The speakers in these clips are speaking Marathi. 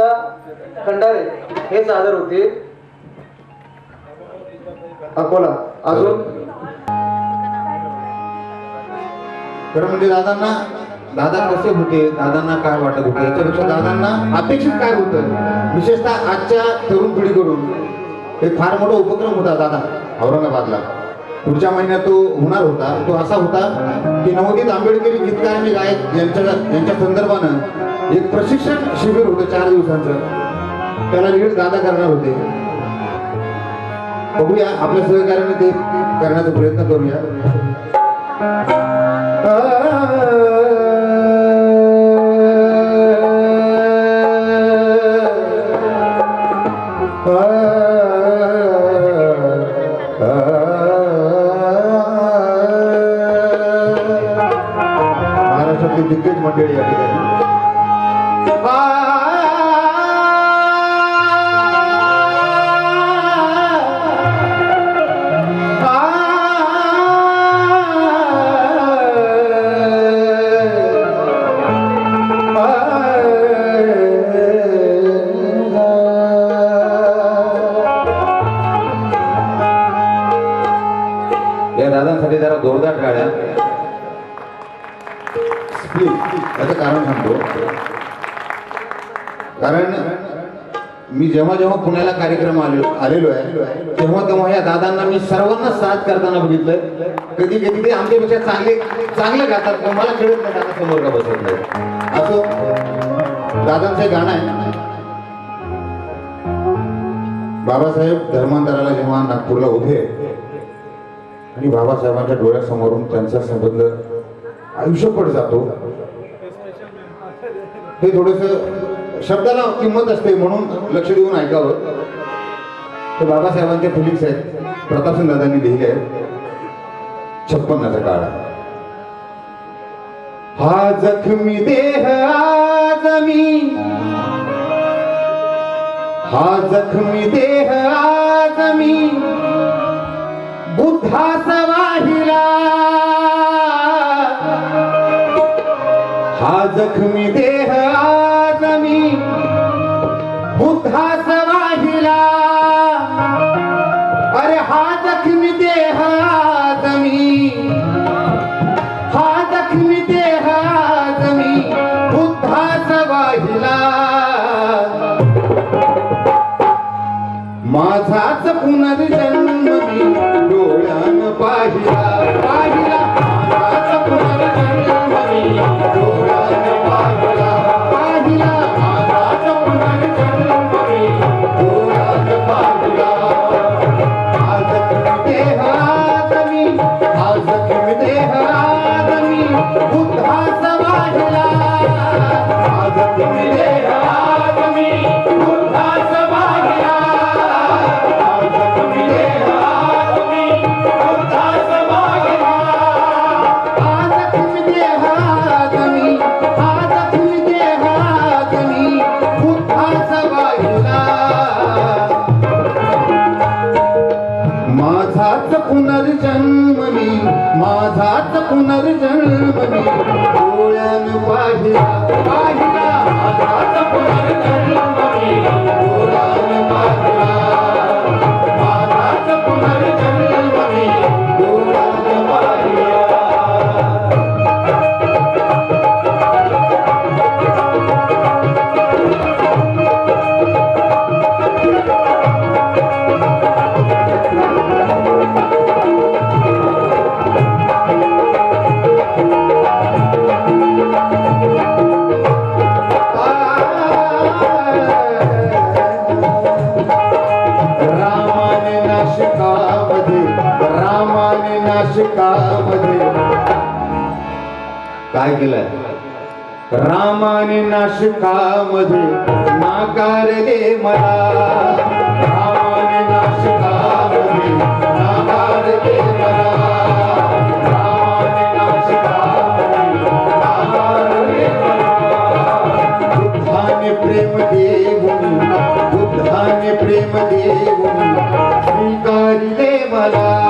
सुनीता खंडारे हे सादर होते. अकोला अजून? खरं म्हणजे दादांना दादा कसे होते? दादांना काय वाटत होते? याच्यापेक्षा दादांना अपेक्षित काय होतं? विशेषतः आजच्या तरुण पिढीकडून. एक फार मोठा उपक्रम होता दादा औरंगाबादला. पुढच्या महिन्यात तो होणार होता. तो असा होता की नवोदित आंबेडकरी गीतकार आणि गायक यांच्या यांच्या संदर्भानं एक प्रशिक्षण शिबिर होतं चार दिवसांचं. त्याला लीड दादा करणार होते. बघूया आपल्या सहकार्याने ते करण्याचा प्रयत्न करूया. महाराष्ट्रातील दिग्गज मंडळी या ठिकाणी. त्याचं कारण सांगतो. कारण मी जेव्हा जेव्हा पुण्याला कार्यक्रम आलो आलेलो आहे तेव्हा तेव्हा या दादांना मी सर्वांना साथ करताना बघितलं कधी कधी ते आमच्यापेक्षा चांगले चांगलं गातात पण मला कळत नाही दादा समोर का बसत नाही. असं दादांचं गाणं आहे. बाबासाहेब धर्मांतराला जेव्हा नागपूरला उभे आणि बाबासाहेबांच्या डोळ्यासमोरून त्यांचा संबंध आयुष्यपट जातो हे थोडस शब्दाला किंमत असते म्हणून लक्ष देऊन ऐकावं. ते बाबासाहेबांचे फिलिंग्स आहेत प्रतापसिंग दादांनी लिहिले आहेत. छप्पन्नाचा काळ हा जखमी देह आज मी. हा जखमी देह आज मी. बुद्धास वाहिला जखमी देह पाहिला काय केलंय? रामाने नाशिकामध्ये नाकारले मला. रामाने नाशिकामध्ये नाकारले मला. रामाने नाशिकामध्ये नाकारले मला. बुद्धाने प्रेम देऊनी बुद्धाने प्रेम देऊनी बुद्धाने प्रेम देऊनी स्वीकारिले मला.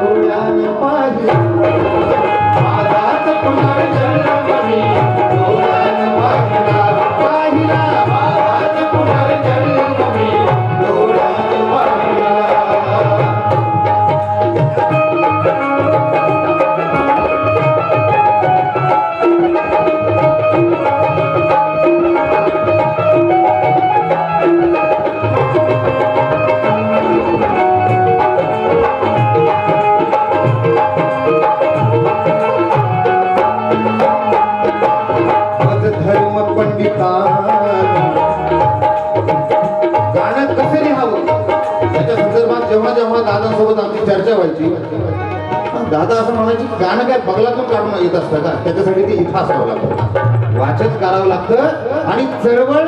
व्हायची दादा असं म्हणायची गाणं काय बगलातून काढून येत असतं का? त्याच्यासाठी ते इथं असावं लागतं. वाचन करावं लागतं आणि चळवळ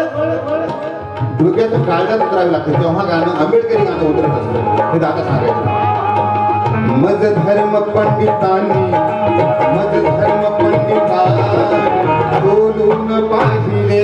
डोक्यात काळजात उतरावी लागते. तेव्हा गाणं आंबेडकरी गाणं उतरत असतं. हे दादा सांगायचं. मज धर्म पंडितांनी मज धर्म पंडिता बोलून पाहिले.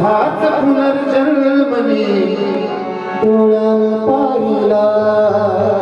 माझाच पुनर्जन्मनी डोळा पाहिला.